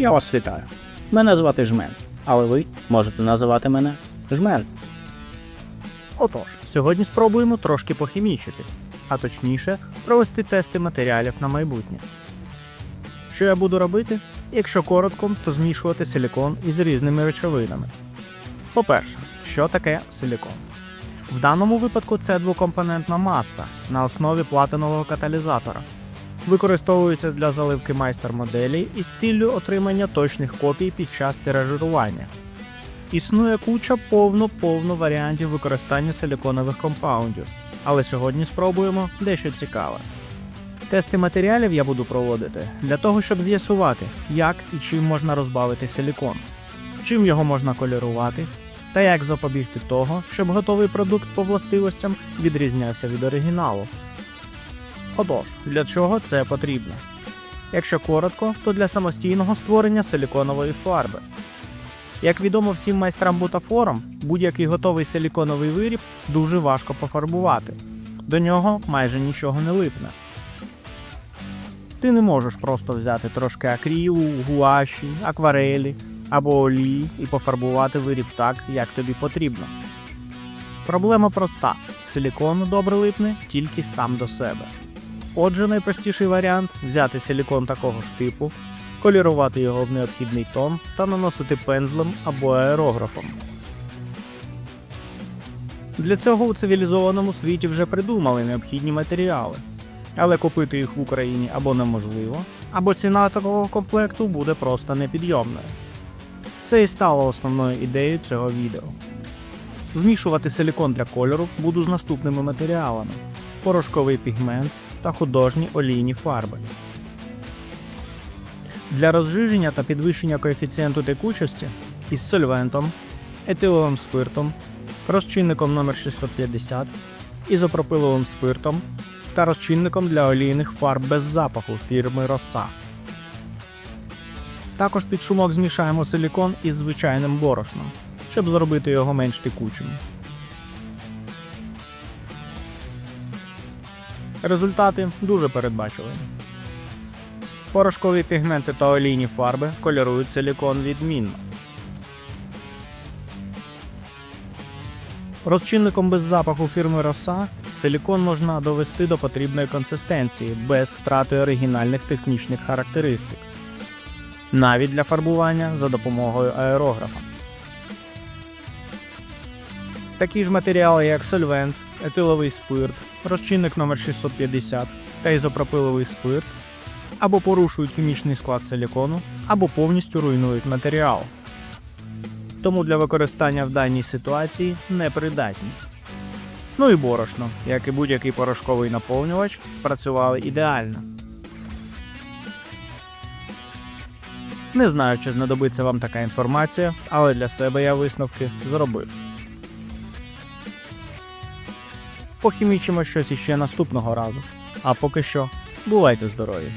Я вас вітаю. Мене звати Жмен, але ви можете називати мене Жмен. Отож, сьогодні спробуємо трошки похімічити, а точніше, провести тести матеріалів на майбутнє. Що я буду робити? Якщо коротко, то змішувати силікон із різними речовинами. По-перше, що таке силікон? В даному випадку це двокомпонентна маса на основі платинового каталізатора. Використовується для заливки майстер-моделі із ціллю отримання точних копій під час тиражирування. Існує куча повно-повно варіантів використання силіконових компаундів, але сьогодні спробуємо дещо цікаве. Тести матеріалів я буду проводити для того, щоб з'ясувати, як і чим можна розбавити силікон, чим його можна колірувати, та як запобігти того, щоб готовий продукт по властивостям відрізнявся від оригіналу. Отож, для чого це потрібно? Якщо коротко, то для самостійного створення силіконової фарби. Як відомо всім майстрам бутафорам, будь-який готовий силіконовий виріб дуже важко пофарбувати. До нього майже нічого не липне. Ти не можеш просто взяти трошки акрилу, гуаші, акварелі або олії і пофарбувати виріб так, як тобі потрібно. Проблема проста: силікон добре липне тільки сам до себе. Отже, найпростіший варіант взяти силікон такого ж типу, колірувати його в необхідний тон та наносити пензлем або аерографом. Для цього у цивілізованому світі вже придумали необхідні матеріали, але купити їх в Україні або неможливо, або ціна такого комплекту буде просто непідйомною. Це і стало основною ідеєю цього відео. Змішувати силікон для кольору буду з наступними матеріалами: порошковий пігмент та художні олійні фарби. Для розжиження та підвищення коефіцієнту текучості із сольвентом, етиловим спиртом, розчинником номер 650, ізопропиловим спиртом та розчинником для олійних фарб без запаху фірми Роса. Також під шумок змішаємо силікон із звичайним борошном, щоб зробити його менш текучим. Результати дуже передбачувані. Порошкові пігменти та олійні фарби кольорують силікон відмінно. Розчинником без запаху фірми Роса силікон можна довести до потрібної консистенції без втрати оригінальних технічних характеристик, навіть для фарбування за допомогою аерографа. Такі ж матеріали, як сольвент, етиловий спирт, розчинник номер 650 та ізопропиловий спирт або порушують хімічний склад силікону, або повністю руйнують матеріал. Тому для використання в даній ситуації непридатні. Ну і борошно, як і будь-який порошковий наповнювач, спрацювали ідеально. Не знаю, чи знадобиться вам така інформація, але для себе я висновки зробив. Похімічимо щось іще наступного разу. А поки що, бувайте здорові!